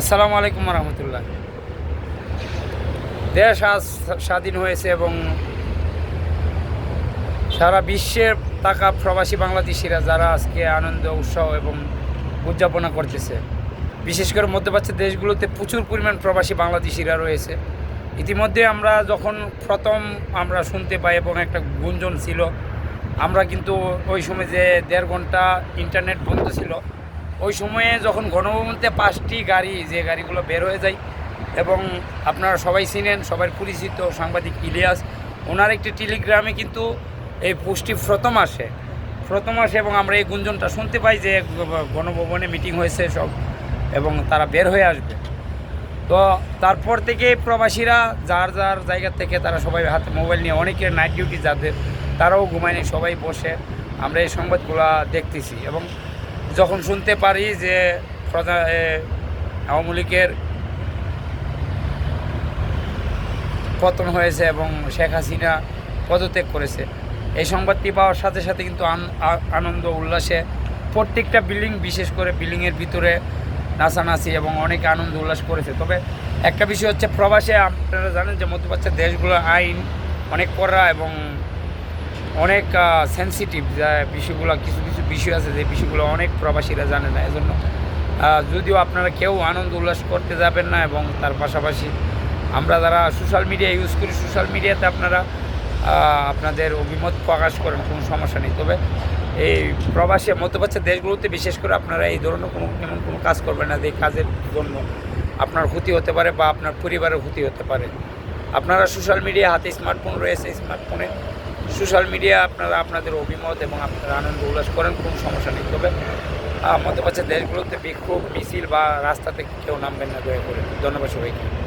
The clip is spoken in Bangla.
আসসালামু আলাইকুম রহমতুল্লাহ। দেশ আজ স্বাধীন হয়েছে এবং সারা বিশ্বের থাকা প্রবাসী বাংলাদেশিরা যারা আজকে আনন্দ, উৎসাহ এবং উদযাপনা করতেছে, বিশেষ করে মধ্যপ্রাচ্যের দেশগুলোতে প্রচুর পরিমাণ প্রবাসী বাংলাদেশিরা রয়েছে। ইতিমধ্যে আমরা যখন প্রথম আমরা শুনতে পাই এবং একটা গুঞ্জন ছিল, আমরা কিন্তু ওই সময় যে দেড় ঘণ্টা ইন্টারনেট বন্ধ ছিল ওই সময়ে যখন গণভবনতে পাঁচটি গাড়ি, যে গাড়িগুলো বের হয়ে যায় এবং আপনারা সবাই চিনেন সবার পরিচিত সাংবাদিক ইলিয়াস, ওনার একটি টেলিগ্রামে কিন্তু এই পোস্টটি প্রথম আসে। প্রথম আসে এবং আমরা এই গুঞ্জনটা শুনতে পাই যে গণভবনে মিটিং হয়েছে সব এবং তারা বের হয়ে আসবে। তো তারপর থেকে প্রবাসীরা যার যার জায়গা থেকে তারা সবাই হাতে মোবাইল নিয়ে, অনেকের নাইট ডিউটি যাদের, তারাও ঘুমায়নি, সবাই বসে। আমরা এই সংবাদগুলো দেখতেছি এবং যখন শুনতে পারি যে আওয়ামী লীগের পতন হয়েছে এবং শেখ হাসিনা পদত্যাগ করেছে, এই সংবাদটি পাওয়ার সাথে সাথে কিন্তু আন- আনন্দ, উল্লাসে প্রত্যেকটা বিল্ডিং, বিশেষ করে বিল্ডিংয়ের ভিতরে নাচানাচি এবং অনেক আনন্দ, উল্লাস করেছে। তবে একটা বিষয় হচ্ছে, প্রবাসে আপনারা জানেন যে মধ্যপ্রাচ্যের দেশগুলোর আইন অনেক কড়া এবং অনেক সেন্সিটিভ যা বিষয়গুলো, কিছু কিছু বিষয় আছে যে বিষয়গুলো অনেক প্রবাসীরা জানে না, এজন্য যদিও আপনারা কেউ আনন্দ উল্লাস করতে যাবেন না এবং তার পাশাপাশি আমরা যারা সোশ্যাল মিডিয়া ইউজ করি সোশ্যাল মিডিয়াতে আপনারা আপনাদের অভিমত প্রকাশ করেন, কোনো সমস্যা নেই। তবে এই প্রবাসী, মধ্যপ্রাচ্যের দেশগুলোতে বিশেষ করে আপনারা এই ধরনের কোনো এমন কোনো কাজ করবেন না যে কাজের জন্য আপনার ক্ষতি হতে পারে বা আপনার পরিবারের ক্ষতি হতে পারে। আপনারা সোশ্যাল মিডিয়া হাতে স্মার্টফোন রয়েছে স্মার্টফোনে সোশ্যাল মিডিয়া আপনারা আপনাদের অভিমত এবং আপনারা আনন্দ উল্লাস করেন, কোনো সমস্যা নেই। তবে আমাদের কাছে দেশগুলোতে বিক্ষোভ, মিছিল বা রাস্তাতে কেউ নামবেন না, দয়া করে। ধন্যবাদ সবাইকে।